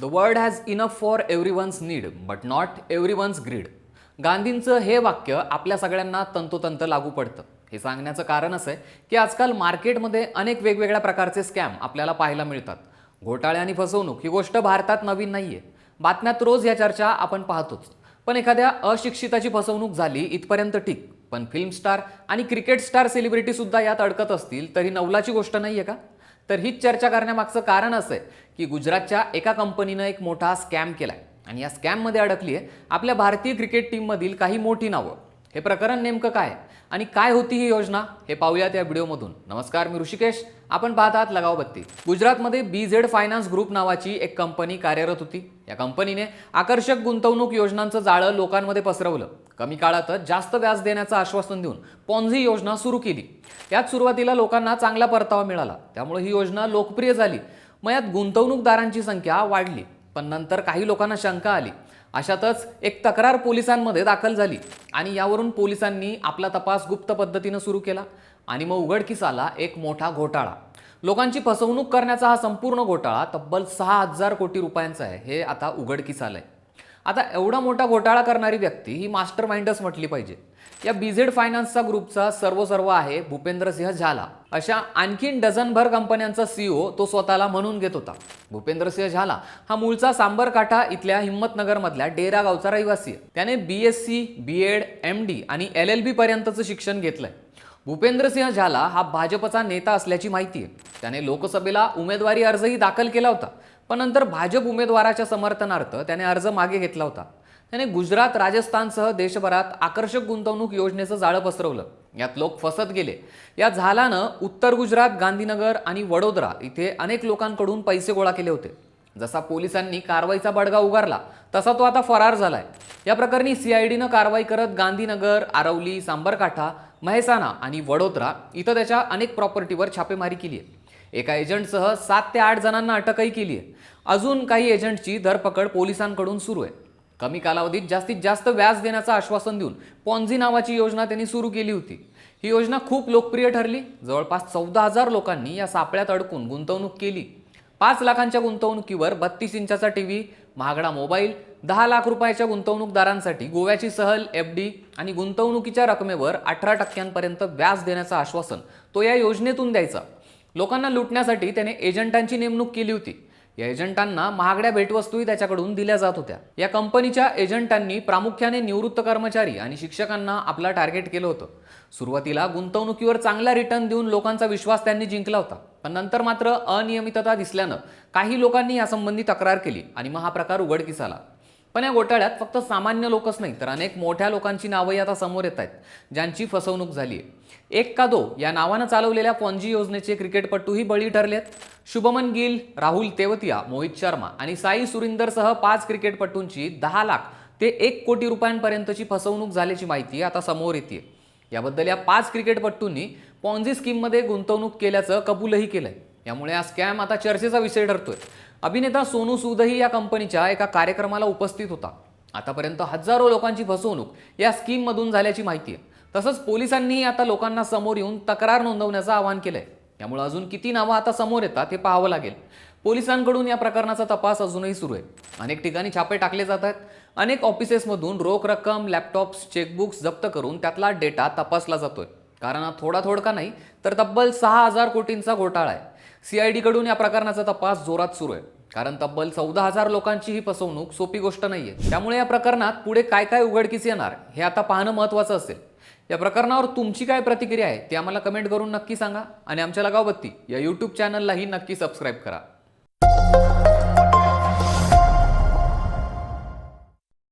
The world has enough for everyone's need but not everyone's greed गांधींचं हे वाक्य आपल्या सगळ्यांना तंतोतंत लागू पडतं. हे सांगण्याचं कारण असं आहे की आजकाल मार्केटमध्ये अनेक वेगवेगळ्या प्रकारचे स्कॅम आपल्याला पाहायला मिळतात. घोटाळे आणि फसवणूक ही गोष्ट भारतात नवीन नाही आहे बातम्यात रोज या चर्चा आपण पाहतोच. पण एखाद्या अशिक्षिताची फसवणूक झाली इथपर्यंत ठीक. पण फिल्म स्टार आणि क्रिकेट स्टार सेलिब्रिटीसुद्धा यात अडकत असतील तर ही नवलाची गोष्ट आहे का? तर हीच चर्चा करण्यामागचं कारण असं आहे की गुजरातच्या एका कंपनीनं एक मोठा स्कॅम केला आहे आणि या स्कॅममध्ये अडकली आहे आपल्या भारतीय क्रिकेट टीममधील काही मोठी नावं. हे प्रकरण नेमकं काय आणि काय होती ही योजना? हे पाहूयात या व्हिडिओमधून. नमस्कार मी ऋषिकेश. आपण पाहत आहात लगाव बत्ती गुजरातमध्ये बी झेड फायनान्स ग्रुप नावाची एक कंपनी कार्यरत होती. या कंपनीने आकर्षक गुंतवणूक योजनांचं जाळं लोकांमध्ये पसरवलं. कमी काळातच जास्त व्याज देण्याचं आश्वासन देऊन पॉन्झी योजना सुरू केली. यात सुरुवातीला लोकांना चांगला परतावा मिळाला. त्यामुळे ही योजना लोकप्रिय झाली. मग यात गुंतवणूकदारांची संख्या वाढली पण नंतर काही लोकांना शंका आली. अशातच एक तक्रार पोलिसांमध्ये दाखल झाली आणि यावरून पोलिसांनी आपला तपास गुप्त पद्धतीनं सुरू केला आणि मग उघडकीस आला एक मोठा घोटाळा. लोकांची फसवणूक करण्याचा हा संपूर्ण घोटाळा तब्बल सहा हजार कोटी रुपयांचा आहे हे आता उघडकीस आलं आहे. आता एवढा मोठा घोटाळा करणारी व्यक्ती ही मास्टर माइंडच म्हटली पाहिजे. या बीझेड फायनान्सचा ग्रुपचा सर्व सर्व आहे भूपेंद्रसिंह झाला. अशा आणखीन डझनभर कंपन्यांचा सीईओ तो स्वतःला म्हणून घेत होता. भूपेंद्रसिंह झाला. हा मूळचा सांबरकाठा इथल्या हिंमतनगरमधल्या डेरा गावचा रहिवासी आहे. त्याने B S C B Ed M D आणि एल एल बी पर्यंतचं शिक्षण घेतलंय. भूपेंद्रसिंह झाला हा भाजपचा नेता असल्याची माहिती आहे. त्याने लोकसभेला उमेदवारी अर्जही दाखल केला होता. पण नंतर भाजप उमेदवाराच्या समर्थनार्थ त्याने अर्ज मागे घेतला होता. त्याने गुजरात राजस्थानसह देशभरात आकर्षक गुंतवणूक योजनेचं जाळं पसरवलं. यात लोक फसत गेले. या झालानं उत्तर गुजरात गांधीनगर आणि वडोदरा इथे अनेक लोकांकडून पैसे गोळा केले होते. जसा पोलिसांनी कारवाईचा बडगा उगारला तसा तो आता फरार झालाय. या प्रकरणी सीआयडीनं कारवाई करत गांधीनगर आरवली सांबरकाठा महेसाना आणि वडोदरा इथं त्याच्या अनेक प्रॉपर्टीवर छापेमारी केली आहे एका एजंटसह सात ते आठ जणांना अटकही केली आहे. अजून काही एजंटची धरपकड पोलिसांकडून सुरू आहे. कमी कालावधीत जास्तीत जास्त व्याज देण्याचं आश्वासन देऊन पॉन्झी नावाची योजना त्यांनी सुरू केली होती. ही योजना खूप लोकप्रिय ठरली. जवळपास चौदा हजार लोकांनी या सापळ्यात अडकून गुंतवणूक केली. पाच लाखांच्या गुंतवणुकीवर बत्तीस इंचाचा टी व्ही महागडा मोबाईल दहा लाख रुपयाच्या गुंतवणूकदारांसाठी गोव्याची सहल एफ डी आणि गुंतवणुकीच्या रकमेवर अठरा टक्क्यांपर्यंत व्याज देण्याचं आश्वासन तो या योजनेतून द्यायचा. लोकांना लुटण्यासाठी त्याने एजंटांची नेमणूक केली होती. या एजंटांना महागड्या भेटवस्तूही त्याच्याकडून दिल्या जात होत्या. या कंपनीच्या एजंटांनी प्रामुख्याने निवृत्त कर्मचारी आणि शिक्षकांना आपला टार्गेट केलं होतं. सुरुवातीला गुंतवणुकीवर चांगला रिटर्न देऊन लोकांचा विश्वास त्यांनी जिंकला होता. पण नंतर मात्र अनियमितता दिसल्यानं काही लोकांनी यासंबंधी तक्रार केली आणि मग हा प्रकार उघडकीस आला. पण या घोटाळ्यात फक्त सामान्य लोकच नाही तर अनेक मोठ्या लोकांची नावंही आता समोर येत आहेत ज्यांची फसवणूक झाली आहे. एक का दो या नावानं चालवलेल्या पॉन्जी योजनेचे क्रिकेटपटूही बळी ठरलेत. शुभमन गिल राहुल तेवतिया मोहित शर्मा आणि साई सुरिंदरसह पाच क्रिकेटपटूंची दहा लाख ते एक कोटी रुपयांपर्यंतची फसवणूक झाल्याची माहिती आता समोर येते याबद्दल या पाच क्रिकेटपटूंनी पॉन्झी स्कीममध्ये गुंतवणूक केल्याचं कबूलही केलंय. यामुळे हा स्कॅम आता चर्चेचा विषय ठरतोय. अभिनेता सोनू सूदही या कंपनीच्या एका कार्यक्रमाला उपस्थित होता. आतापर्यंत हजारो लोकांची फसवणूक या स्कीममधून झाल्याची माहिती आहे. तसंच पोलिसांनीही आता लोकांना समोर येऊन तक्रार नोंदवण्याचं आवाहन केलंय. त्यामुळे अजून किती नावं आता समोर येतात हे पाहावं लागेल. पोलिसांकडून या प्रकरणाचा तपास अजूनही सुरू आहे. अनेक ठिकाणी छापे टाकले जात आहेत. अनेक ऑफिसेसमधून रोख रक्कम लॅपटॉप्स चेकबुक्स जप्त करून त्यातला डेटा तपासला जातोय. कारण हा थोडा थोडका नाही तर तब्बल सहा हजार कोटींचा घोटाळा आहे. सी आय डीकडून या प्रकरणाचा तपास जोरात सुरू आहे. कारण तब्बल चौदा हजार लोकांची ही फसवणूक सोपी गोष्ट नाहीये. त्यामुळे या प्रकरणात पुढे काय काय उघडकीस येणार हे आता पाहणं महत्वाचं असेल. या प्रकरणावर तुमची काय प्रतिक्रिया आहे ती आम्हाला कमेंट करून नक्की सांगा आणि आमच्या लगावबत्ती या यूट्यूब चॅनललाही नक्की सबस्क्राईब करा.